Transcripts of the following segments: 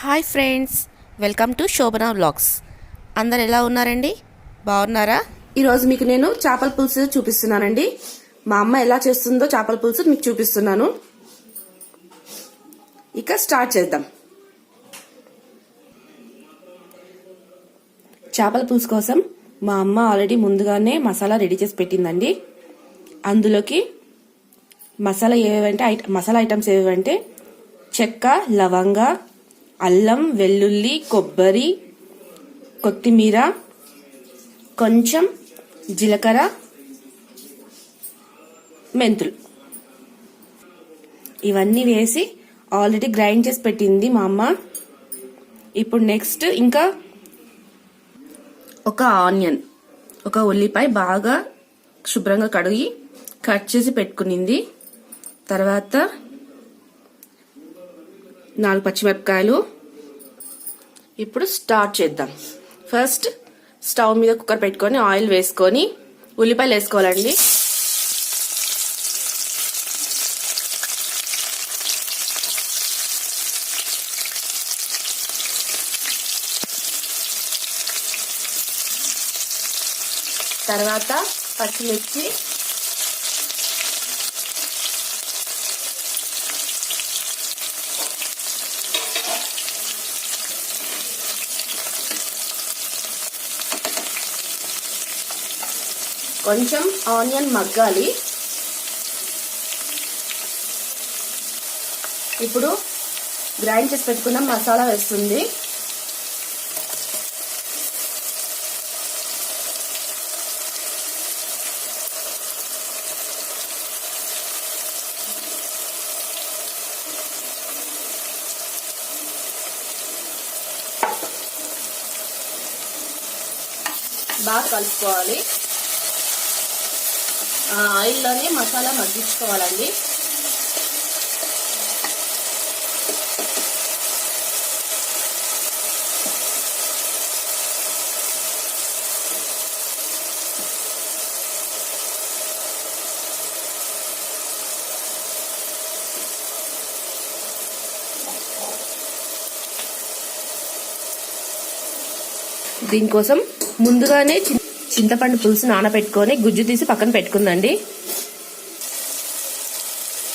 Hi friends welcome to Shobhana vlogs. అందరు ఎలా ఉన్నారండి? బాగున్నారా? ఈరోజు మీకు నేను చేపల పులుసు చూపిస్తున్నానండి. మా అమ్మ ఎలా చేస్తుందో చేపల పులుసు మీకు చూపిస్తున్నాను. ఇక స్టార్ట్ చేద్దాం. చేపల పులుసు కోసం మా అమ్మ ఆల్రెడీ ముందుగానే మసాలా రెడీ చేసి పెట్టిందండి. అందులోకి మసాలా ఏవేవంటే ఐట మసాలా ఐటమ్స్ ఏవేవంటే చెక్క లవంగా అల్లం వెల్లుల్లి కొబ్బరి కొత్తిమీర కొంచెం జీలకర్ర మెంతులు. ఇవన్నీ వేసి ఆల్రెడీ గ్రైండ్ చేసి పెట్టింది మా అమ్మ. ఇప్పుడు నెక్స్ట్ ఇంకా ఒక ఆనియన్ ఒక ఉల్లిపాయ బాగా శుభ్రంగా కడిగి కట్ చేసి పెట్టుకునింది. తర్వాత నాలుగు పచ్చిమిరపకాయలు. ఇప్పుడు స్టార్ట్ చేద్దాం. ఫస్ట్ స్టవ్ మీద కుక్కర్ పెట్టుకొని ఆయిల్ వేసుకొని ఉల్లిపాయలు వేసుకోవాలండి. తర్వాత పచ్చిమిర్చి కొంచెం ఆనియన్ మగ్గాలి. ఇప్పుడు గ్రైండ్ చేసి పెట్టుకున్న మసాలా వేస్తుంది. బాగా కలుపుకోవాలి. ఆయిల్లోనే మసాలా మగ్గించుకోవాలండి. దీనికోసం ముందుగానే చి- చింతపండు పులుసు నానబెట్టుకొని గుజ్జు తీసి పక్కన పెట్టుకుందండి.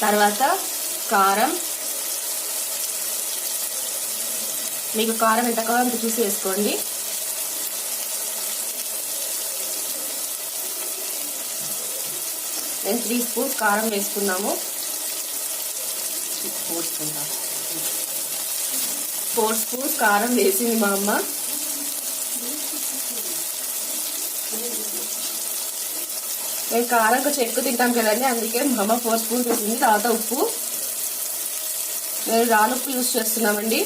తర్వాత కారం. మీకు కారం ఎంత కావాలో అంత చూసి వేసుకోండి. నేను త్రీ స్పూన్స్ కారం వేసుకున్నాము. ఫోర్ స్పూన్స్ ఫోర్ స్పూన్స్ కారం వేసింది మా అమ్మ. మేము కారం కొంచెం ఎక్కువ తింటాం కదండి అందుకే మా అమ్మ ఫోర్ స్పూన్స్ వేసింది తర్వాత ఉప్పు. మేము రానుప్పు యూస్ చేస్తున్నామండి.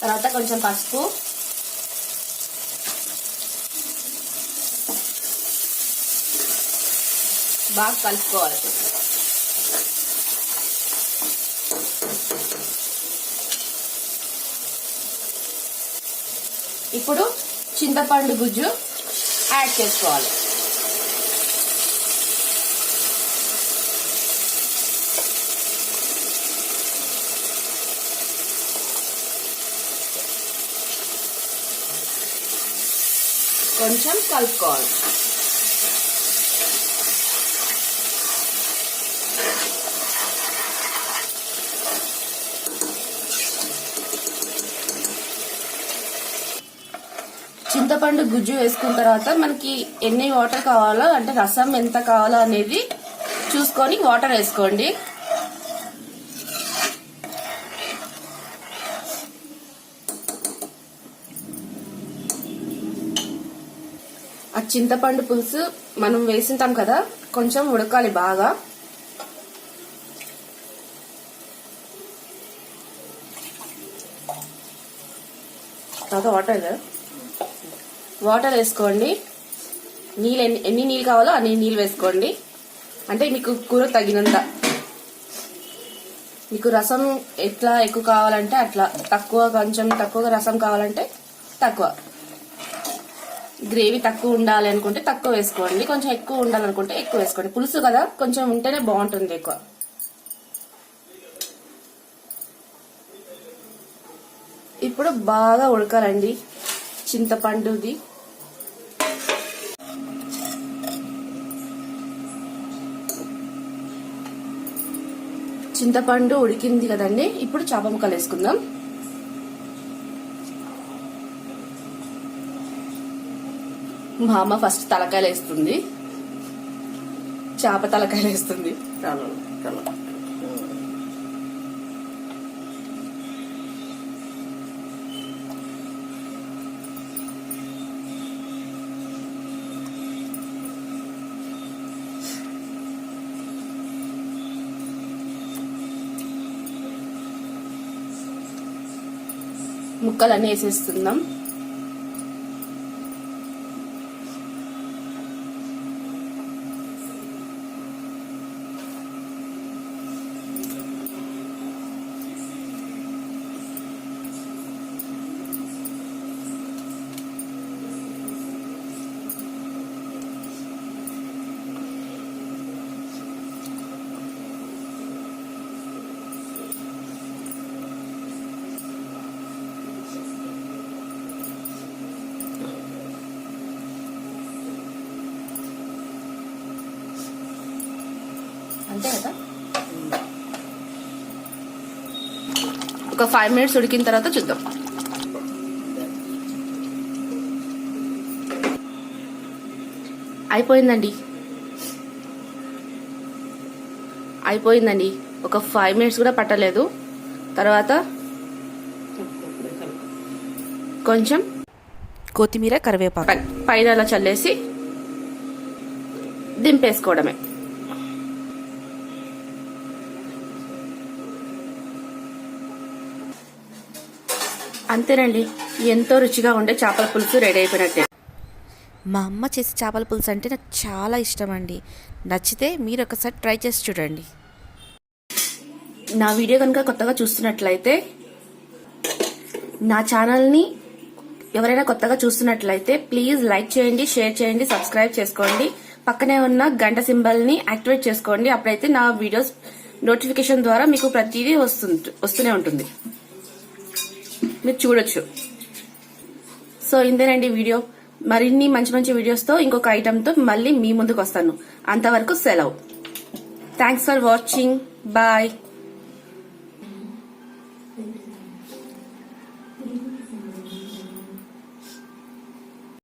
తర్వాత కొంచెం పసుపు. బాగా కలుపుకోవాలి. ఇప్పుడు చింతపండు గుజ్జు యాడ్ చేసుకోవాలి. కొంచెం కలుపుకోవాలి. చింతపండు గుజ్జు వేసుకున్న తర్వాత మనకి ఎన్ని వాటర్ కావాలో అంటే రసం ఎంత కావాలో అనేది చూసుకొని వాటర్ వేసుకోండి. ఆ చింతపండు పులుసు మనం వేసింటాం కదా కొంచెం ఉడకాలి బాగా. తర్వాత వాటర్ కదా వాటర్ వేసుకోండి. నీళ్ళు ఎన్ని ఎన్ని నీళ్ళు కావాలో అన్ని నీళ్ళు వేసుకోండి. అంటే మీకు కూర తగినంత. మీకు రసం ఎట్లా ఎక్కువ కావాలంటే అట్లా. తక్కువ కొంచెం తక్కువగా రసం కావాలంటే తక్కువ. గ్రేవీ తక్కువ ఉండాలి అనుకుంటే తక్కువ వేసుకోండి. కొంచెం ఎక్కువ ఉండాలనుకుంటే ఎక్కువ వేసుకోండి. పులుసు కదా కొంచెం ఉంటేనే బాగుంటుంది ఎక్కువ. ఇప్పుడు బాగా ఉడకాలండి. చింతపండుది. చింతపండు ఉడికింది కదండి ఇప్పుడు చేప ముక్కలు వేసుకుందాం. మా అమ్మ ఫస్ట్ తలకాయలు వేస్తుంది. చేప తలకాయలు వేస్తుంది. చాలా చాలా ముక్కలన్నీ వేసేస్తున్నాం. అంతే కదా? ఒక ఫైవ్ మినిట్స్ ఉడికిన తర్వాత చూద్దాం. అయిపోయిందండి. అయిపోయిందండి. ఒక ఫైవ్ మినిట్స్ కూడా పట్టలేదు. తర్వాత కొంచెం కొత్తిమీర కరివేపాకు. పైన అలా చల్లేసి దింపేసుకోవడమే. అంతేనండి. ఎంతో రుచిగా ఉండే చేపల పులుసు రెడీ అయిపోయినట్టే. మా అమ్మ చేసే చేపల పులుసు అంటే నాకు చాలా ఇష్టం అండి నచ్చితే మీరు ఒకసారి ట్రై చేసి చూడండి. నా వీడియో కనుక కొత్తగా చూస్తున్నట్లయితే నా ఛానల్ని ఎవరైనా కొత్తగా చూస్తున్నట్లయితే ప్లీజ్ లైక్ చేయండి షేర్ చేయండి సబ్స్క్రైబ్ చేసుకోండి. పక్కనే ఉన్న గంట సింబల్ని యాక్టివేట్ చేసుకోండి. అప్పుడైతే నా వీడియోస్ నోటిఫికేషన్ ద్వారా మీకు ప్రతిదీ వస్తుంది వస్తూనే ఉంటుంది. మీరు చూడొచ్చు. సో ఇంతేనండి వీడియో. మరిన్ని మంచి మంచి వీడియోస్తో ఇంకొక ఐటెంతో మళ్ళీ మీ ముందుకు వస్తాను. అంతవరకు సెలవు. Thanks for watching bye